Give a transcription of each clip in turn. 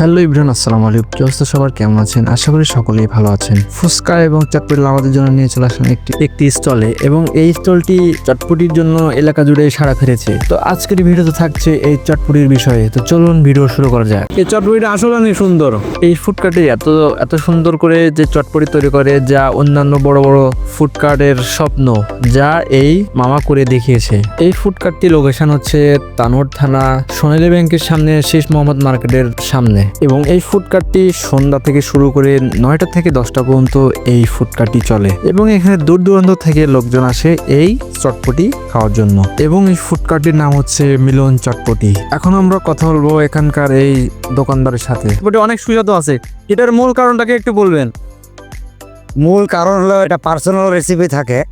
Hello Ibran আসসালামু আলাইকুম। কি সবার? কেমন আছেন? আশা করি সকলেই ভালো আছেন। ফুচকা এবং চটপটি আমাদের জন্য নিয়ে চলে আসেন একটি একটি স্টলে এবং এই স্টলটি চটপটির জন্য এলাকা জুড়ে সাড়া ফেলেছে। তো আজকের ভিডিওতে থাকছে এই চটপটির বিষয়ে। তো চলুন ভিডিও শুরু করা যাক। এই চটপটিটা আসলে অনেক সুন্দর। এই ফুডকার্টে এত এত সুন্দর করে যে চটপটি তৈরি করে যা অন্যান্য বড় বড় ফুডকার্টের স্বপ্ন যা এই মামা করে দেখিয়েছে। এই ফুডকার্টটি লোকেশন হচ্ছে তানোর থানা সোনালী ব্যাংকের সামনে শেষ মোহাম্মদ মার্কেটের সামনে। এবং এই ফুডকার্টটি সন্ধ্যা থেকে শুরু করে নয়টা থেকে দশটা পর্যন্ত এই ফুডকার্টটি চলে। এবং এখানে দূর দূরান্ত থেকে লোকজন আসে এই চটপটি খাওয়ার জন্য। এবং এই ফুডকার্টটির নাম হচ্ছে মিলন চটপটি। এখন আমরা কথা বলব এখানকার এই দোকানদারের সাথে। অনেক সুস্বাদু আছে। এটার মূল কারণটাকে একটু বলবেন। মূল কারণ হলো এটা পার্সোনাল রেসিপি থাকে।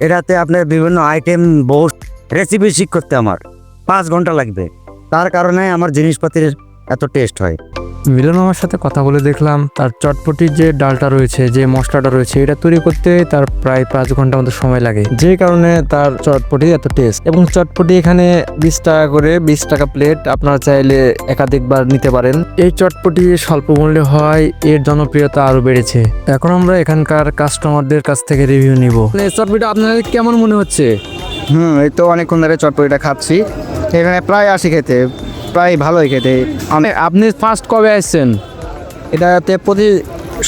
এটাতে আপনার বিভিন্ন আইটেম বহু রেসিপি শিখ করতে আমার। পাঁচ ঘণ্টা লাগবে। তার কারণে আমার জিনিসপাতির এত টেস্ট হয়। মিলন আমার সাথে কথা বলে দেখলাম তার চটপটির যে ডালটা রয়েছে যে মশলাটা রয়েছে এটা তৈরি করতে তার প্রায় পাঁচ ঘণ্টা মতো সময় লাগে। যে কারণে তার চটপটি এত টেস্ট এবং চটপটি এখানে বিশ টাকা করে বিশ টাকা প্লেট আপনারা চাইলে একাধিকবার নিতে পারেন। এই চটপটি স্বল্প মূল্যে হয় এর জনপ্রিয়তা আরও বেড়েছে। এখন আমরা এখানকার কাস্টমারদের কাছ থেকে রিভিউ নিব। চটপটিটা আপনাদের কেমন মনে হচ্ছে? হুম এই তো অনেকক্ষণ ধরে চটপটিটা খাচ্ছি। এখানে প্রায় আসি খেতে। প্রায় ভালোই খেতে। আপনি ফার্স্ট কবে আসছেন? এটাতে প্রতি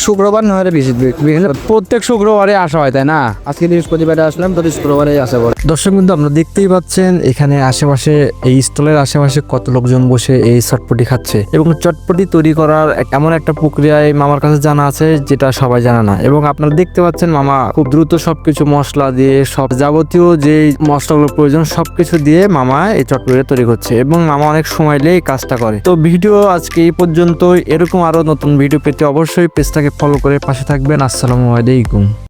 শুক্রবার না হলে বেশি বিভিন্ন প্রত্যেক শুক্রবারে আসা হয়, তাই না? আজকে বৃহস্পতিবারে আসলাম প্রতি শুক্রবারে আসা পড়ে দর্শক কিন্তু আপনারা দেখতেই পাচ্ছেন, এখানে আশেপাশে, এই স্টলের আশেপাশে কত লোকজন বসে এই চটপটি খাচ্ছে। এবং চটপটি তৈরি করার এমন একটা প্রক্রিয়ায় মামার কাছে জানা আছে, যেটা সবাই জানা না। এবং আপনারা দেখতে পাচ্ছেন, মামা খুব দ্রুত সবকিছু মশলা দিয়ে, সব যাবতীয় যে মশলাগুলো প্রয়োজন, সবকিছু দিয়ে মামা এই চটপটি তৈরি করছে। এবং মামা অনেক সময় নিয়ে এই কাজটা করে। তো ভিডিও আজকে এই পর্যন্ত এরকম আরও নতুন ভিডিও পেতে অবশ্যই পেজটাকে ফলো করে পাশে থাকবেন। আসসালামু আলাইকুম।